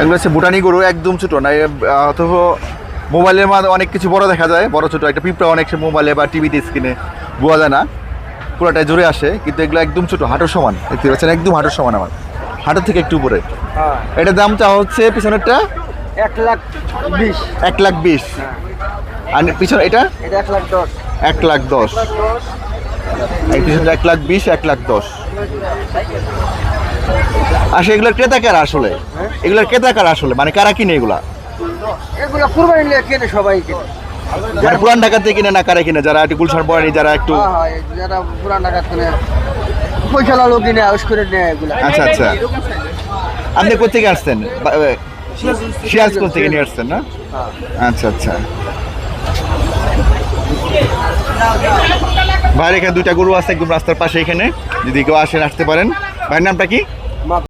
এগুলো হচ্ছে ভুটানি গরু একদম ছোটো না অথবা মোবাইলের মাঝে অনেক কিছু বড় দেখা যায় বড় ছোটো। একটা পিঁপড়া অনেক মোবাইলে বা টিভিতে স্ক্রিনে বোঝা যায় না। পুরোটাই জোরে আসে কিন্তু এগুলো একদম ছোটো হাঁটুর সমান। দেখতে পাচ্ছেন একদম হাঁটুর সমান আমার। হাঁটুর থেকে একটু উপরে। হ্যাঁ। এটার দাম চাওয়া হচ্ছে পিছনেরটা? এক লাখ বিশ। এক লাখ বিশ। আর পিছনে এটা? এক লাখ দশ। এক লাখ দশ। পিছনে এক লাখ বিশ এক লাখ দশ। আসলে এগুলোর ক্রেতা কারা আসলে? এগুলোর ক্রেতা কারা আসলে? মানে কারা কিনে এগুলা? এগুলো কুরবানি নিয়ে কেনে সবাই কেনে। মানে পুরান ঢাকা থেকে কিনে না কারা কিনে? যারা একটু গুলশান বয়ানি যারা একটু হ্যাঁ হ্যাঁ যারা পুরান ঢাকা কিনে পয়সা লালো কিনে আউস করে নেয় এগুলো। আচ্ছা আচ্ছা। আপনি কোথেকে আসছেন? সিরাজগঞ্জ থেকে নিয়ে আসছেন না? আচ্ছা আচ্ছা। বাইরে এখানে দুইটা গরু আছে, একদম রাস্তার পাশে এখানে। যদি কেউ আসেন, আসতে পারেন। ভাইয়ের নামটা কি?